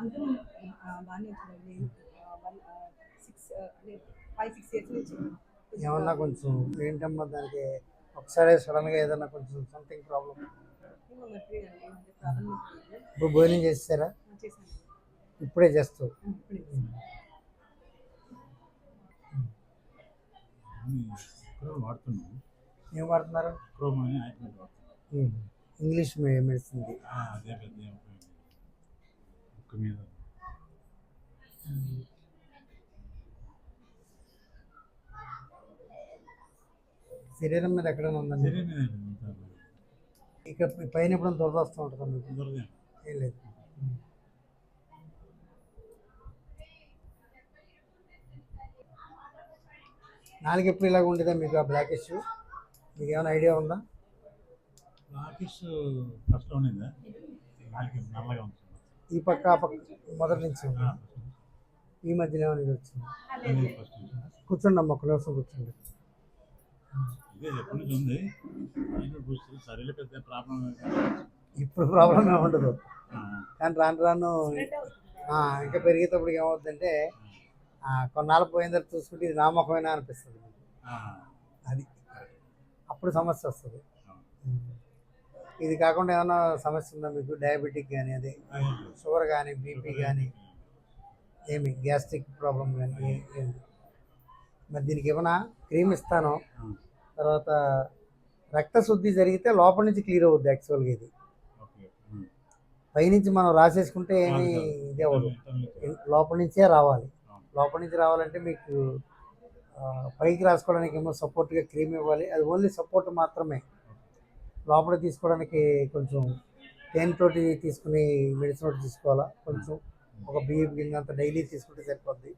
అందరూ బాగానే నేను సిక్స్ ఫైవ్ సిక్స్ ఇయర్స్ నుంచి ఏమన్నా కొంచెం ఏంటమ్మా దానికి? ఒకసారి సడన్గా ఏదన్నా కొంచెం సంథింగ్ ప్రాబ్లం. ఇప్పుడు భోజనం చేస్తారా ఇప్పుడే క్రోమ్ వాడుతున్నాం ఏం వాడుతున్నారు? ఇంగ్లీష్ మెడిసిన్ ఆ, అదే పెద్ద ఏం ఉపయోగం లేదు. ముక్కు మీద. శరీరం మీద ఎక్కడైనా ఉందండి శరీరం మీద ఇక్కడ పైన ఎప్పుడైనా దురద వస్తూ ఉంటుందా ఏం లేదు. నాలుగు ఎప్పుడు ఇలాగ ఉండేదా మీకు ఆ బ్లాక్ ఇష్యూ మీకు ఏమైనా ఐడియా ఉందా? రాకేష్ ఫస్ట్ ఉండిందా? నాలుగు నల్లగా ఉంటుంది ఈ పక్క ఆ పక్క మొదటి నుంచి ఉంది. ఈ మధ్యన ఇది వచ్చింది. కూర్చోండి అమ్మ ఒక్క నిమిషం కూర్చోండి. ఇప్పుడు ప్రాబ్లం ఉండదు. కానీ రాను రాను ఆ, ఇంకా పెరిగేటప్పుడు ఏమవుతుందంటే ఆ, కొన్నాళ్ళు పోయిన తర్వాత చూసుకుంటే ఇది నామకమైనా అనిపిస్తుంది. అది అప్పుడు సమస్య వస్తుంది. ఇది కాకుండా ఏమైనా సమస్య ఉందా మీకు? డయాబెటిక్ కానీ అదే షుగర్ కానీ బీపీ కానీ ఏమి? గ్యాస్ట్రిక్ ప్రాబ్లం కానీ ఏమి? మరి దీనికి ఏమైనా క్రీమ్ ఇస్తాను. తర్వాత రక్త శుద్ధి జరిగితే లోపల నుంచి క్లియర్ అవుద్ది యాక్చువల్గా ఇది. పైనుంచి మనం రాసేసుకుంటే ఏమి ఇది అవ్వదు. లోపల నుంచే రావాలి. లోపల నుంచి రావాలంటే మీకు పైకి రాసుకోవడానికి ఏమో సపోర్ట్గా క్రీమ్ ఇవ్వాలి. అది ఓన్లీ సపోర్ట్ మాత్రమే. లోపల తీసుకోవడానికి కొంచెం తేనెతోటి తీసుకుని మెడిసిన్ ఒకటి తీసుకోవాలా? కొంచెం ఒక బియ్యం గింజ అంత డైలీ తీసుకుంటే సరిపోద్ది.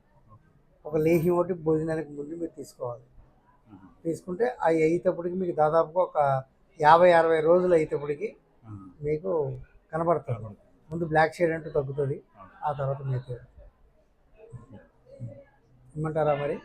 ఒక లేహి ఒకటి భోజనానికి ముందు మీరు తీసుకోవాలి. తీసుకుంటే అవి అయ్యేటప్పటికి మీకు దాదాపుగా ఒక యాభై అరవై రోజులు అయ్యేటప్పటికి మీకు కనబడుతుంది. ముందు బ్లాక్ షేడ్ అంటూ తగ్గుతుంది. ఆ తర్వాత మీకు ఇమ్మంటారా మరి?